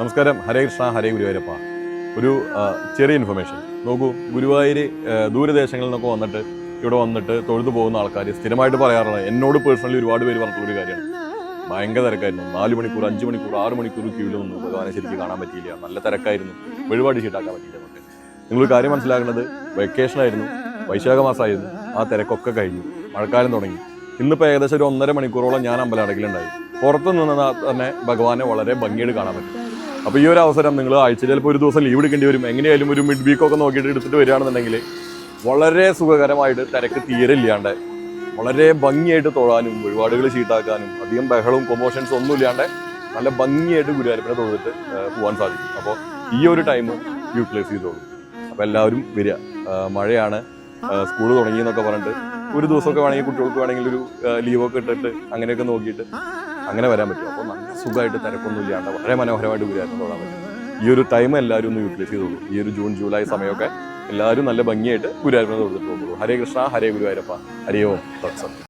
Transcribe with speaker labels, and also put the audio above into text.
Speaker 1: നമസ്കാരം. ഹരേ കൃഷ്ണ ഹരേ ഗുരുവായൂരപ്പ. ഒരു ചെറിയ ഇൻഫർമേഷൻ നോക്കൂ ഗുരുവായൂർ ദൂരദേശങ്ങളിൽ നിന്നൊക്കെ വന്നിട്ട് ഇവിടെ വന്നിട്ട് തൊഴുതു പോകുന്ന ആൾക്കാർ സ്ഥിരമായിട്ട് പറയാറുള്ളത് എന്നോട് പേഴ്സണലി ഒരുപാട് പേര് പറഞ്ഞിട്ടുള്ള ഒരു കാര്യമാണ്. ഭയങ്കര തിരക്കായിരുന്നു. നാല് മണിക്കൂർ അഞ്ച് മണിക്കൂർ ആറ് മണിക്കൂർ ക്യൂവിൽ നിന്ന്. ഭഗവാനെ ശരിക്കും കാണാൻ പറ്റിയില്ല. നല്ല തിരക്കായിരുന്നു. വഴിപാട് ചീട്ടാക്കാൻ പറ്റിയില്ല നമുക്ക്. നിങ്ങളൊരു കാര്യം മനസ്സിലാക്കുന്നത് വെക്കേഷൻ ആയിരുന്നു വൈശാഖ മാസമായിരുന്നു ആ തിരക്കൊക്കെ കഴിഞ്ഞു. മഴക്കാലം തുടങ്ങി. ഇന്നിപ്പോൾ ഏകദേശം ഒരു ഒന്നര മണിക്കൂറോളം ഞാൻ അമ്പലം അടക്കിലുണ്ടായി. പുറത്തു നിന്ന് തന്നെ ഭഗവാനെ വളരെ ഭംഗിയായിട്ട് കാണാൻ പറ്റും. അപ്പോൾ ഈ ഒരു അവസരം നിങ്ങൾ ആഴ്ചയിൽ ചിലപ്പോൾ ഒരു ദിവസം ലീവ് എടുക്കേണ്ടി വരും. എങ്ങനെയായാലും ഒരു മിഡ് വീക്കൊക്കെ നോക്കിയിട്ട് എടുത്തിട്ട് വരികയാണെന്നുണ്ടെങ്കിൽ വളരെ സുഖകരമായിട്ട് തിരക്ക് തീരെ ഇല്ലാണ്ട് വളരെ ഭംഗിയായിട്ട് തൊഴാനും വഴിപാടുകൾ ചീട്ടാക്കാനും അധികം ബഹളവും കൊമോഷൻസ് ഒന്നും ഇല്ലാണ്ട് നല്ല ഭംഗിയായിട്ട് ഗുരുവായൂരപ്പനെ തൊഴുതിട്ട് പോകാൻ സാധിക്കും. അപ്പോൾ ഈ ഒരു ടൈം യൂട്ടിലൈസ് ചെയ്തോളൂ. അപ്പോൾ എല്ലാവരും വരിക. മഴയാണ്. സ്കൂൾ തുടങ്ങി എന്നൊക്കെ പറഞ്ഞിട്ട് ഒരു ദിവസമൊക്കെ വേണമെങ്കിൽ കുട്ടികൾക്ക് വേണമെങ്കിൽ ഒരു ലീവൊക്കെ ഇട്ടിട്ട് അങ്ങനെയൊക്കെ നോക്കിയിട്ട് അങ്ങനെ വരാൻ പറ്റും. അപ്പോൾ നല്ല സുഖമായിട്ട് തിരക്കൊന്നും ഇല്ലാണ്ട് വളരെ മനോഹരമായിട്ട് ഗുരുവായൂർ തൊഴാൻ പറ്റും ഈ ഒരു ടൈം എല്ലാവരും ഒന്ന് യൂട്ടിലൈസ് ചെയ്തോളൂ ഈ ഒരു ജൂൺ ജൂലൈ സമയമൊക്കെ എല്ലാവരും നല്ല ഭംഗിയായിട്ട് ഗുരുവായൂരിനെ തൊഴുതിട്ട് പോകുള്ളൂ ഹരേ കൃഷ്ണ ഹരേ ഗുരുവായൂരപ്പ. ഹരേ ഓം തത്സം